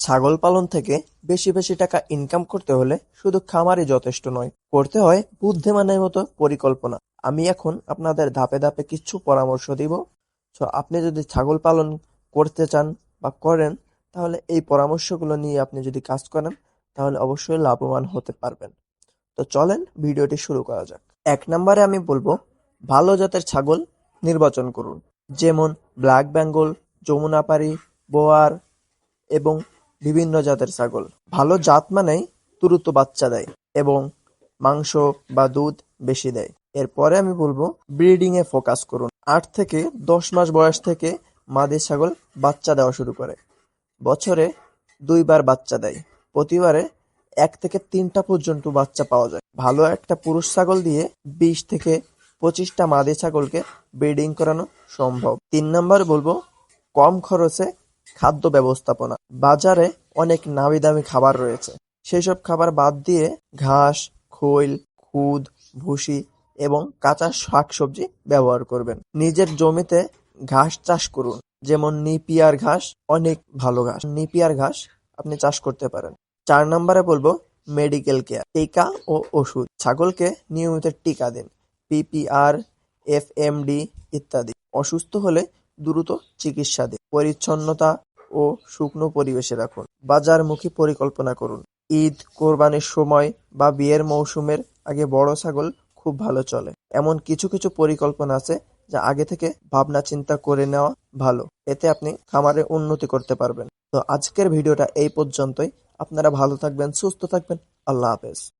ছাগল পালন থেকে বেশি বেশি টাকা ইনকাম করতে হলে শুধু খামারই যথেষ্ট নয়, করতে হয় বুদ্ধিমানের মতো পরিকল্পনা। আমি এখন আপনাদের ধাপে ধাপে কিছু পরামর্শ দিব। সো আপনি যদি ছাগল পালন করতে চান বা করেন তাহলে এই পরামর্শগুলো নিয়ে আপনি যদি কাজ করেন তাহলে অবশ্যই লাভবান হতে পারবেন। তো চলেন ভিডিওটি শুরু করা যাক। এক নম্বরে আমি বলব ভালো জাতের ছাগল নির্বাচন করুন যেমন ব্ল্যাক বেঙ্গল, যমুনাপারি, বোয়ার এবং বিভিন্ন জাতের ছাগল। ভালো জাত মানেই দ্রুত বাচ্চা দেয় এবং মাংস বা দুধ বেশি দেয়। এরপরে আমি বলব ব্রিডিং এ ফোকাস করুন। আট থেকে দশ মাস বয়স থেকে মাদি ছাগল বাচ্চা দেওয়া শুরু করে। বছরে দুইবার বাচ্চা দেয়। প্রতিবারে এক থেকে তিনটা পর্যন্ত বাচ্চা পাওয়া যায়। ভালো একটা পুরুষ ছাগল দিয়ে বিশ থেকে পঁচিশটা মাদি ছাগলকে ব্রিডিং করানো সম্ভব। তিন নম্বর বলব কম খরচে খাদ্য ব্যবস্থাপনা। বাজারে অনেক নামি দামি খাবার রয়েছে। সেসব খাবার বাদ দিয়ে ঘাস, খৈল, খুদ, ভুসি এবং কাঁচা শাকসবজি ব্যবহার করবেন। নিজের জমিতে ঘাস চাষ করুন যেমন নিপিয়ার ঘাস অনেক ভালো ঘাস। নিপিয়ার ঘাস আপনি চাষ করতে পারেন। চার নম্বরে বলব মেডিকেল কেয়ার টিকা ও ওষুধ ছাগলকে নিয়মিত টিকা দিন পিপিআর এফএমডি ইত্যাদি অসুস্থ হলে দ্রুত চিকিৎসা দিন পরিচ্ছন্নতা ও শুকনো পরিবেশে রাখুন। বাজারমুখী পরিকল্পনা করুন। ঈদ, কোরবানির সময় বা বিয়ের মৌসুমের আগে বড় ছাগল খুব ভালো চলে। এমন কিছু কিছু পরিকল্পনা আছে যা আগে থেকে ভাবনা চিন্তা করে নেওয়া ভালো। এতে আপনি খামারে উন্নতি করতে পারবেন। তো আজকের ভিডিওটা এই পর্যন্তই। আপনারা ভালো থাকবেন, সুস্থ থাকবেন। আল্লাহ হাফেজ।